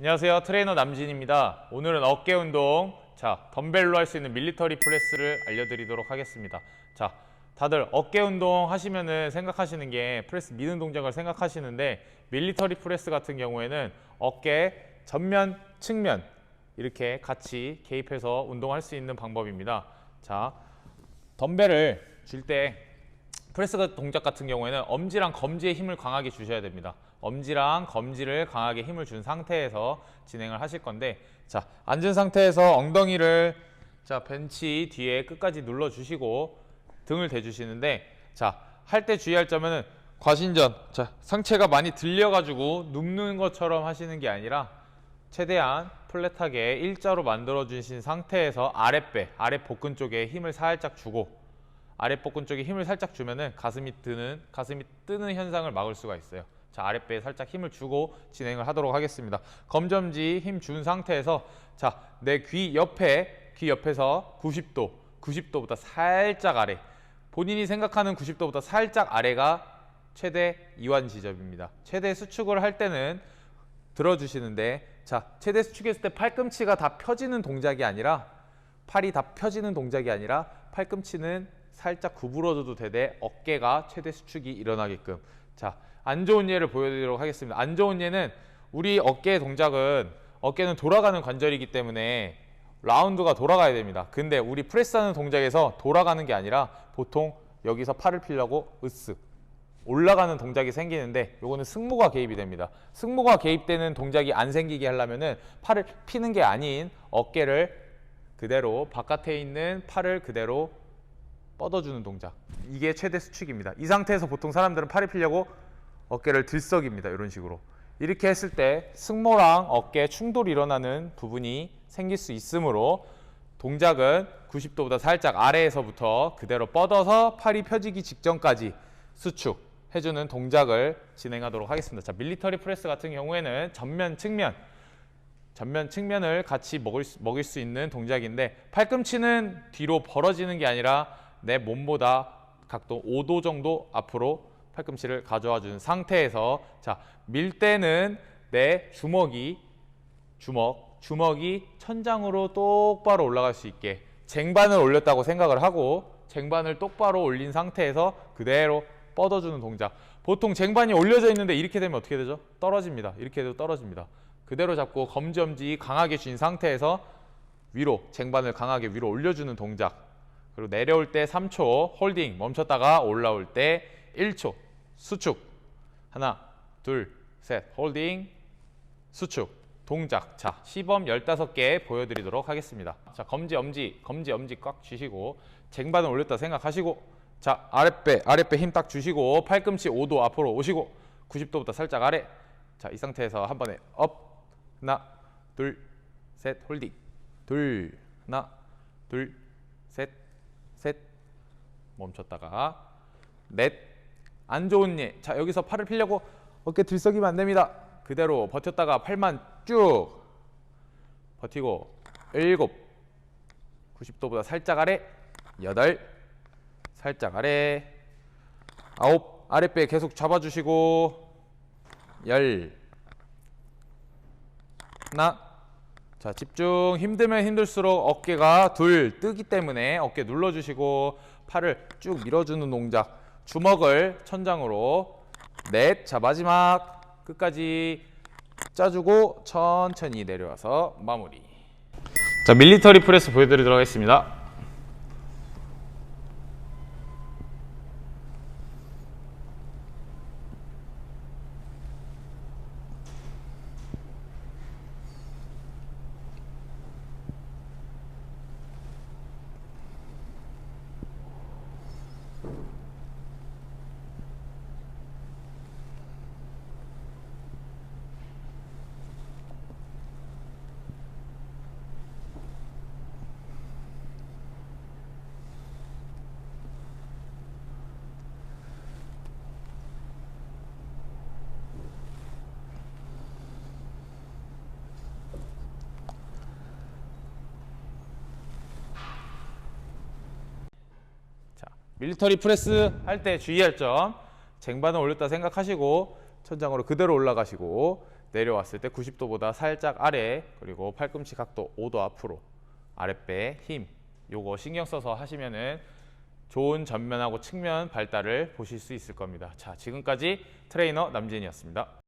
안녕하세요. 트레이너 남진입니다. 오늘은 어깨 운동, 자, 덤벨로 할 수 있는 밀리터리 프레스를 알려드리도록 하겠습니다. 자, 다들 어깨 운동 하시면은 생각하시는 게 프레스 미는 동작을 생각하시는데 밀리터리 프레스 같은 경우에는 어깨 전면, 측면 이렇게 같이 개입해서 운동할 수 있는 방법입니다. 자, 덤벨을 줄 때 프레스 동작 같은 경우에는 엄지랑 검지에 힘을 강하게 주셔야 됩니다. 엄지랑 검지를 강하게 힘을 준 상태에서 진행을 하실 건데 자 앉은 상태에서 엉덩이를 자 벤치 뒤에 끝까지 눌러 주시고 등을 대 주시는데 자 할 때 주의할 점은 과신전 자 상체가 많이 들려 가지고 눕는 것처럼 하시는 게 아니라 최대한 플랫하게 일자로 만들어 주신 상태에서 아랫배 아랫 복근 쪽에 힘을 살짝 주고 아랫복근 쪽에 힘을 살짝 주면은 가슴이 뜨는 가슴이 뜨는 현상을 막을 수가 있어요. 자 아랫배에 살짝 힘을 주고 진행을 하도록 하겠습니다. 검점지 힘 준 상태에서 자 내 귀 옆에 귀 옆에서 90도 90도보다 살짝 아래 본인이 생각하는 90도보다 살짝 아래가 최대 이완 지점입니다. 최대 수축을 할 때는 들어주시는데 자 최대 수축했을 때 팔꿈치가 다 펴지는 동작이 아니라 팔이 다 펴지는 동작이 아니라 팔꿈치는 살짝 구부러져도 되되 어깨가 최대 수축이 일어나게끔 자 안 좋은 예를 보여드리도록 하겠습니다 안 좋은 예는 우리 어깨 동작은 어깨는 돌아가는 관절이기 때문에 라운드가 돌아가야 됩니다 근데 우리 프레스하는 동작에서 돌아가는 게 아니라 보통 여기서 팔을 피려고 으쓱 올라가는 동작이 생기는데 요거는 승모가 개입이 됩니다. 승모가 개입되는 동작이 안 생기게 하려면은 팔을 피는 게 아닌 어깨를 그대로 바깥에 있는 팔을 그대로 뻗어주는 동작. 이게 최대 수축입니다. 이 상태에서 보통 사람들은 팔을 피려고 어깨를 들썩입니다. 이런 식으로. 이렇게 했을 때 승모랑 어깨 충돌이 일어나는 부분이 생길 수 있으므로 동작은 90도보다 살짝 아래에서부터 그대로 뻗어서 팔이 펴지기 직전까지 수축 해주는 동작을 진행하도록 하겠습니다. 자, 밀리터리 프레스 같은 경우에는 전면, 측면, 전면, 측면을 같이 먹을 수, 먹일 수 있는 동작인데 팔꿈치는 뒤로 벌어지는 게 아니라 내 몸보다 각도 5도 정도 앞으로 팔꿈치를 가져와 주는 상태에서 자, 밀 때는 내 주먹이 주먹, 주먹이 천장으로 똑바로 올라갈 수 있게 쟁반을 올렸다고 생각을 하고 쟁반을 똑바로 올린 상태에서 그대로 뻗어주는 동작. 보통 쟁반이 올려져 있는데 이렇게 되면 어떻게 되죠? 떨어집니다. 이렇게 해도 떨어집니다. 그대로 잡고 검지엄지 강하게 쥔 상태에서 위로 쟁반을 강하게 위로 올려주는 동작. 그리고 내려올 때 3초 홀딩 멈췄다가 올라올 때 1초 수축. 하나, 둘, 셋 홀딩 수축 동작. 자 시범 15개 보여드리도록 하겠습니다. 자 검지 엄지 검지 엄지 꽉 쥐시고 쟁반을 올렸다 생각하시고 자 아랫배 아랫배 힘 딱 주시고 팔꿈치 5도 앞으로 오시고 90도부터 살짝 아래. 자 이 상태에서 한 번에 업. 하나 둘 셋 홀딩. 둘 하나 둘셋 셋. 멈췄다가 넷. 안 좋은 예. 자 여기서 팔을 피려고 어깨 들썩이면 안 됩니다. 그대로 버텼다가 팔만 쭉 버티고 일곱. 90도보다 살짝 아래 여덟. 살짝 아래 아홉. 아랫배 계속 잡아주시고 열. 하나 자 집중. 힘들면 힘들수록 어깨가 둘 뜨기 때문에 어깨 눌러주시고 팔을 쭉 밀어주는 동작. 주먹을 천장으로. 넷. 자 마지막. 끝까지 짜주고 천천히 내려와서 마무리. 자 밀리터리 프레스 보여드리도록 하겠습니다 자, 밀리터리 프레스 할 때 주의할 점 쟁반을 올렸다 생각하시고 천장으로 그대로 올라가시고 내려왔을 때 90도보다 살짝 아래 그리고 팔꿈치 각도 5도 앞으로 아랫배 힘 요거 신경 써서 하시면은 좋은 전면하고 측면 발달을 보실 수 있을 겁니다. 자, 지금까지 트레이너 남진이었습니다.